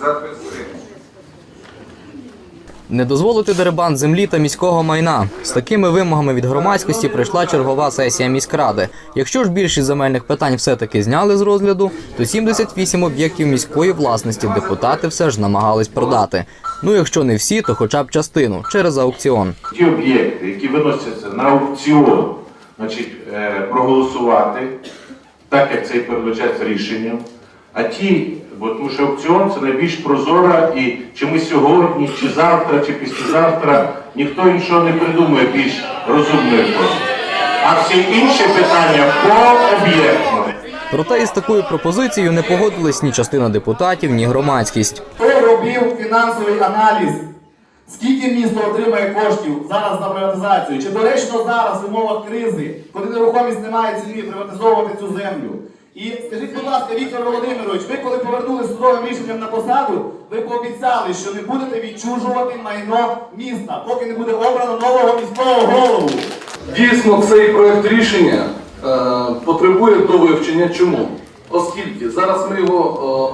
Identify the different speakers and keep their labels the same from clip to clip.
Speaker 1: Записи.
Speaker 2: Не дозволити дерибан землі та міського майна. З такими вимогами від громадськості прийшла чергова сесія міськради. Якщо ж більшість земельних питань все-таки зняли з розгляду, то 78 об'єктів міської власності депутати все ж намагались продати. Ну, якщо не всі, то хоча б частину через аукціон.
Speaker 1: Ті об'єкти, які виносяться на аукціон, значить, е, проголосувати, так як це і передбачається рішенням. А ті, бо тому що аукціон це найбільш прозора і чи ми сьогодні, чи завтра, чи післязавтра, ніхто іншого не придумає більш розумної форми. А всі інші питання пооб'єктно.
Speaker 2: Проте із такою пропозицією не погодились ні частина депутатів, ні громадськість.
Speaker 3: Хто робив фінансовий аналіз? Скільки місто отримає коштів зараз на приватизацію? Чи доречно зараз в умовах кризи, коли нерухомість не має ціни, приватизовувати цю землю? І скажіть, будь ласка, Віктор Володимирович, ви коли повернули судовим рішенням на посаду, ви пообіцяли, що не будете відчужувати майно міста, поки не буде обрано нового міського голову.
Speaker 4: Дійсно, цей проект рішення е, потребує довивчення. Чому? Оскільки зараз ми його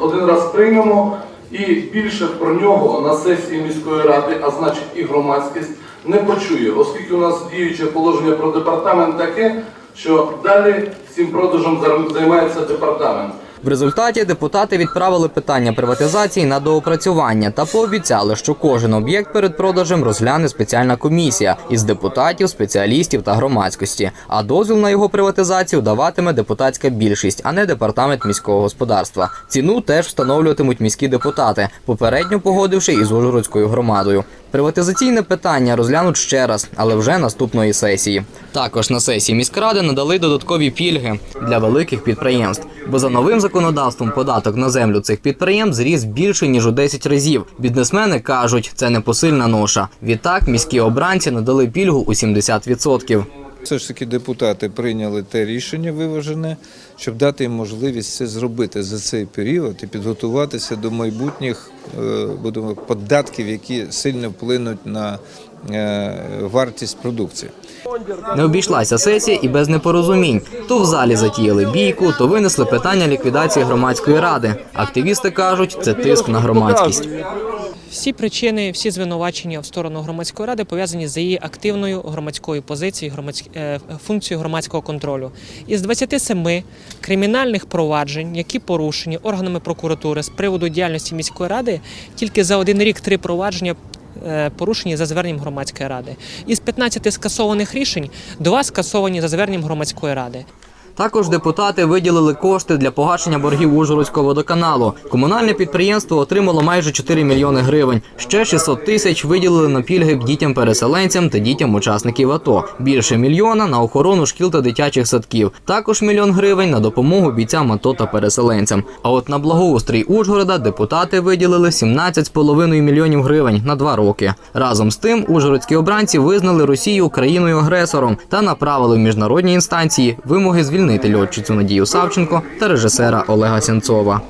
Speaker 4: е, один раз приймемо і більше про нього на сесії міської ради, а значить і громадськість, не почує, оскільки у нас діюче положення про департамент таке, що далі цим продажем займається департамент.
Speaker 2: В результаті депутати відправили питання приватизації на доопрацювання та пообіцяли, що кожен об'єкт перед продажем розгляне спеціальна комісія із депутатів, спеціалістів та громадськості. А дозвіл на його приватизацію даватиме депутатська більшість, а не департамент міського господарства. Ціну теж встановлюватимуть міські депутати, попередньо погодивши із Ужгородською громадою. Приватизаційне питання розглянуть ще раз, але вже наступної сесії. Також на сесії міськради надали додаткові пільги для великих підприємств, бо за новим законодавством податок на землю цих підприємств зріс більше ніж у 10 разів. Бізнесмени кажуть, це непосильна ноша. Відтак міські обранці надали пільгу у 70%.
Speaker 5: Все ж таки депутати прийняли те рішення виважене, щоб дати їм можливість це зробити за цей період і підготуватися до майбутніх е, будемо, податків, які сильно вплинуть на е, вартість продукції.
Speaker 2: Не обійшлася сесія і без непорозумінь. То в залі затіяли бійку, то винесли питання ліквідації громадської ради. Активісти кажуть, це тиск на громадськість.
Speaker 6: Всі причини, всі звинувачення в сторону громадської ради пов'язані з її активною громадською позицією, е, функцією громадського контролю. Із 27 кримінальних проваджень, які порушені органами прокуратури з приводу діяльності міської ради, тільки за один рік три провадження. е, Порушені за зверненням громадської ради. Із 15 скасованих рішень два скасовані за зверненням громадської ради.
Speaker 2: Також депутати виділили кошти для погашення боргів Ужгородського водоканалу. Комунальне підприємство отримало майже 4 мільйони гривень. Ще 600 тисяч виділили на пільги дітям-переселенцям та дітям учасників АТО. Більше мільйона на охорону шкіл та дитячих садків. Також мільйон гривень на допомогу бійцям АТО та переселенцям. А от на благоустрій Ужгорода депутати виділили 17,5 мільйонів гривень на два роки. Разом з тим, ужгородські обранці визнали Росію країною-агресором та направили в міжнародні інстанції вимоги звільнити льотчицю Надію Савченко та режисера Олега Сенцова.